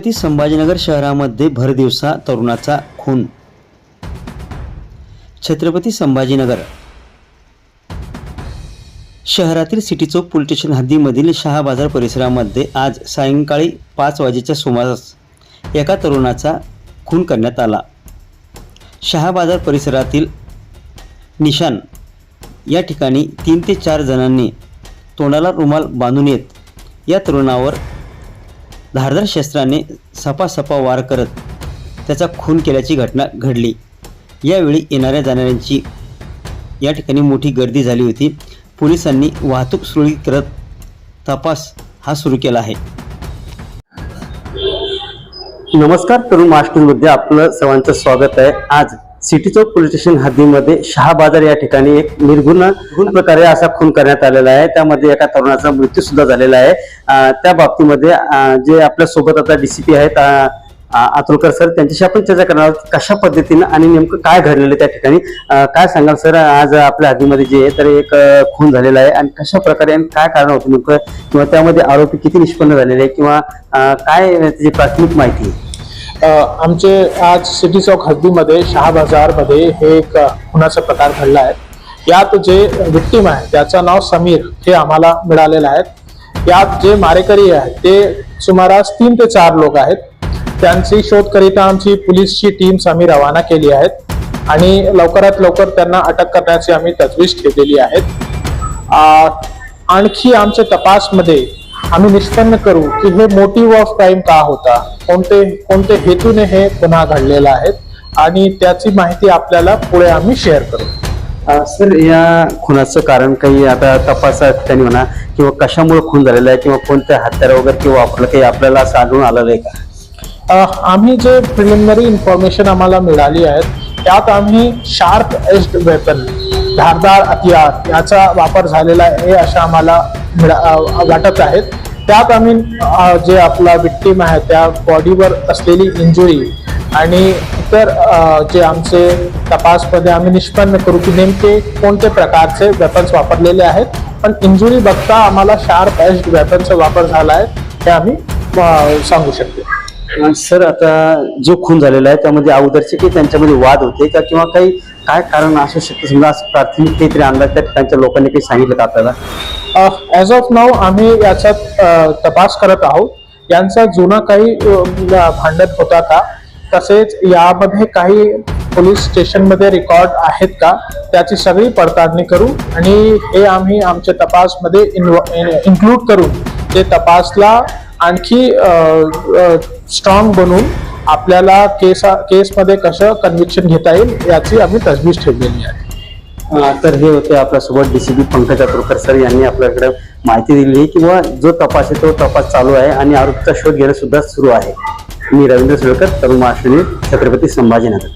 छत्रपती संभाजीनगर शहरामध्ये भरदिवसा तरुणाचा खून. छत्रपती संभाजीनगर. शहरातील सिटी चौक पोलीस स्टेशन हद्दीमधील शहा बाजार परिसरामध्ये आज सायंकाळी पाच वाजेच्या सुमारास एका तरुणाचा खून करण्यात आला. शहा बाजार परिसरातील निशान या ठिकाणी तीन ते चार जणांनी तोंडाला रुमाल बांधून येत या तरुणावर धारदार शस्त्राने सपासपा वार करत त्याचा खून केल्याची घटना घडली. यावेळी येणाऱ्या जाणाऱ्यांची या ठिकाणी मोठी गर्दी झाली होती. पोलिसांनी वाहतूक सुरळीत करत तपास हा सुरू केला आहे. नमस्कार तरुण महाराष्ट्रमध्ये आपलं सर्वांचं स्वागत आहे. आज सिटी चौक पोलीस स्टेशन हद्दीमध्ये शहा बाजार या ठिकाणी एक निर्गुण गुण प्रकारे असा खून करण्यात आलेला आहे. त्यामध्ये एका तरुणाचा मृत्यू सुद्धा झालेला आहे. त्या बाबतीमध्ये जे आपल्यासोबत आता डीसीपी आहेत अतुलकर सर त्यांच्याशी आपण चर्चा करणार आहोत. कशा पद्धतीनं आणि नेमकं काय घडलेलं आहे त्या ठिकाणी? काय सांगाल सर? आज आपल्या हद्दीमध्ये जे आहे तर एक खून झालेला आहे. आणि कशा प्रकारे आणि काय कारण होतं नेमकं? किंवा त्यामध्ये आरोपी किती निष्पन्न झालेले आहे किंवा काय त्याची प्राथमिक माहिती आहे? आमचे आज सिटी चौक हद्दीमध्ये शहा बाजारमध्ये हे एक खुनाचा प्रकार घडला आहे. यात जे विक्टीम आहे त्याचं नाव समीर हे आम्हाला मिळालेलं आहे. यात जे मारेकरी आहेत ते सुमारास तीन ते चार लोक आहेत. त्यांची शोधकरिता आमची पोलीसची टीम आम्ही रवाना केली आहेत. आणि लवकरात लवकर त्यांना अटक करण्याची आम्ही तजवीज ठेवलेली आहेत. आणखी आमच्या तपासमध्ये आम्ही निष्पन्न करू की हे मोटिव्ह ऑफ क्राईम का होता? कोणते कोणते हेतूने हे गुन्हा घडलेला आहे? आणि त्याची माहिती आपल्याला पुढे आम्ही शेअर करू. सर या खुनाचं कारण काही आता तपासा ठिकाणी म्हणा किंवा कशामुळे खून झालेला आहे किंवा कोणत्या हत्यार वगैरे किंवा वापरलं काही आपल्याला असं आढळून आलेलं आहे का? आम्ही जे प्रिलिमिनरी इन्फॉर्मेशन आम्हाला मिळाली आहे त्यात आम्ही शार्प एज्ड वेपन धारदार हतियार याचा वापर झालेला आहे अशा आम्हाला वाटत आहेत. त्यात आम्ही जे आपला विक्टीम आहे त्या बॉडीवर असलेली इंजुरी आणि इतर जे आमचे तपासमध्ये आम्ही निष्पन्न करू की नेमके कोणते प्रकारचे वेपन्स वापरलेले आहेत. पण इंजुरी बघता आम्हाला शार्प एज वेपन्सचा वापर झाला आहे हे आम्ही सांगू शकतो. सर आता जो खून झालेला आहे त्यामध्ये अगोदरचे काही त्यांच्यामध्ये वाद होते का? किंवा काही काय कारण असू शकतं? समजा प्राथमिक काहीतरी अंदाज त्या ठिकाणच्या लोकांनी काही सांगितलं का आपल्याला? ॲज ऑफ नाव आम्ही याचा तपास करत आहोत. यांचा जुना काही भांडत भांडण होता का? तसेच यामध्ये काही पोलीस स्टेशनमध्ये रेकॉर्ड आहेत का? त्याची सगळी पडताळणी करू आणि हे आम्ही आमच्या तपासमध्ये इन्क्लूड करून ते तपासला आणखी स्ट्रॉंग बनवून आपल्याला केस केसमध्ये कसं कन्व्हिक्शन घेता येईल याची आम्ही तजवीज ठेवलेली आहे. तर हे होते आपल्यासोबत डीसीपी पंकज अतुरकर सर यांनी आपल्याकडे माहिती दिली किंवा जो तपास आहे तो तपास चालू आहे आणि आरोपीचा शोध घेणं सुद्धा सुरू आहे. मी रवींद्र सुळकर तरुण महाराष्ट्र छत्रपती संभाजीनगर.